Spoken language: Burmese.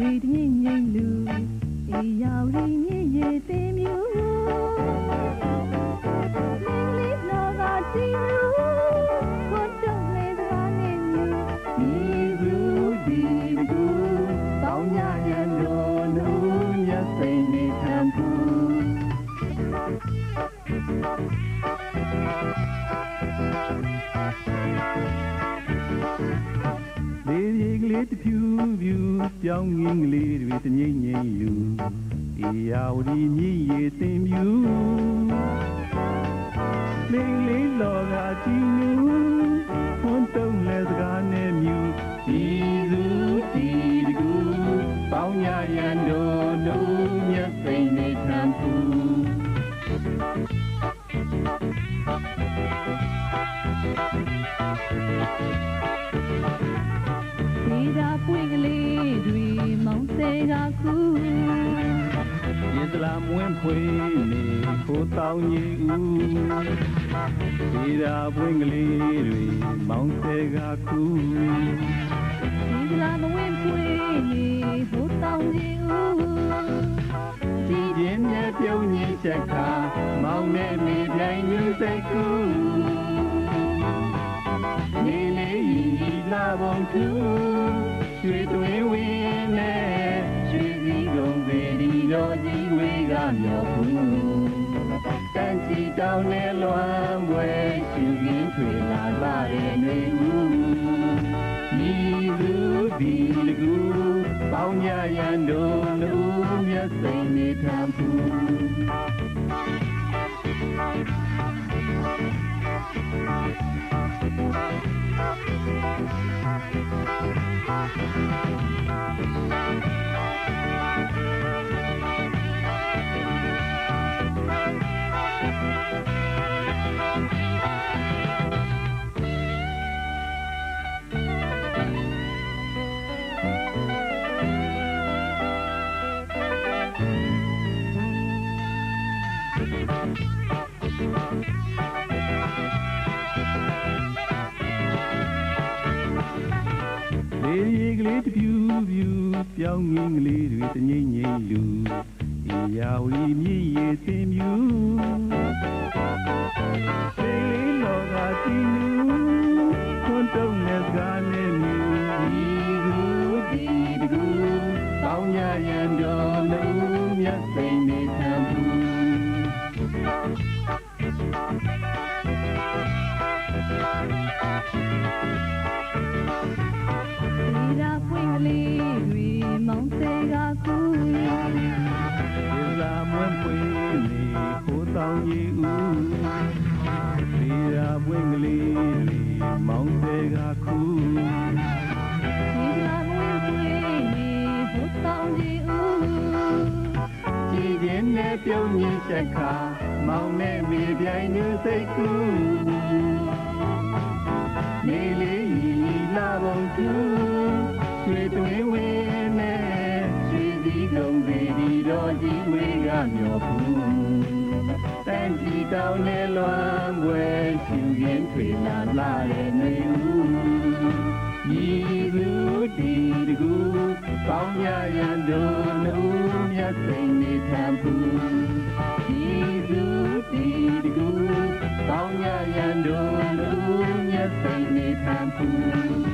တွေတငိမ့်ငိမ့်လူအေးရောက်ရင်းမြည်ရည်သိ လေးရီကလေးတစ်ဖြူဖြူပြောင်းငင်းကလေးတွေတငိမ့်ငိမ့်လူအေယာဝတီမြည်ရည်တင်မြူလေးလေးလောကကြည်နူဟွန်းတုံးလဲစကားနဲ့မြူဒီစုဒီတကူပေါင်းရရန်တို့နူးမြတ်စိန်နေထံဖူးဒေတာ ပွင့်ကလေးတွေမောင်ဆဲကခုယေသလာမွင်းဖွေးနေကိုတောင်းကြီးဦးဒီရာပွင့်ကလေးတွေမောင်းဆဲကခုဒီကလာမဝင်းပွင့်နေဘိုးတောင်းကြီးဦးဒီပြင်းနဲ့ပြုံးကြီးချက်ခါမောင်းနဲ့မိပြိုင်လူစိတ်ကူနေလေးဤလာဘုံသူ ရွှေတွင်ဝင်းနဲ့ရွှေစည်းကုန်ပေဒီတော်ကြီးဝေးကမြော်ဘူးတန်ချီတောင်းနဲ့လွမ်းပွဲရှူရင်းထွေလာပါရဲ့နေဦးဤသူဒီလကူပေါင်းကြရန်တို့လူမျက်စိန်နေထံ ဖူးလေးရီက လေးတစ်ပြူပြူပြောင်းငင်းကလေးတွေတငိမ့်ငိမ့်လူအေယာဝီမြည်ရည်တင်မြူလေးလေးလောကကြည်နူခွန်တုံးနဲ့စကားနဲ့မြူဒီကူဒီတကူတောင်းရရန်တော်လူမြတ်စိန် ပြုံးရင်ချက်ခါမောင်းနဲ့မိပြိုင်နေစိတ်ကူနေလေးဤလာဘုံသူရွှေတွင်ဝင်းနဲ့ရွှေစည်းကုန်ပေဒီတော်ကြီးဝေးကမြော်ဘူးတန်ကြည်တောင်းနဲ့လွမ်းပွဲရှင်ရင်ထွေလာလာရဲ့နေဦးဤသူဒီတကူပေါင်းရရန်တို့လူမြတ်စိန်နေထံဖူ င်း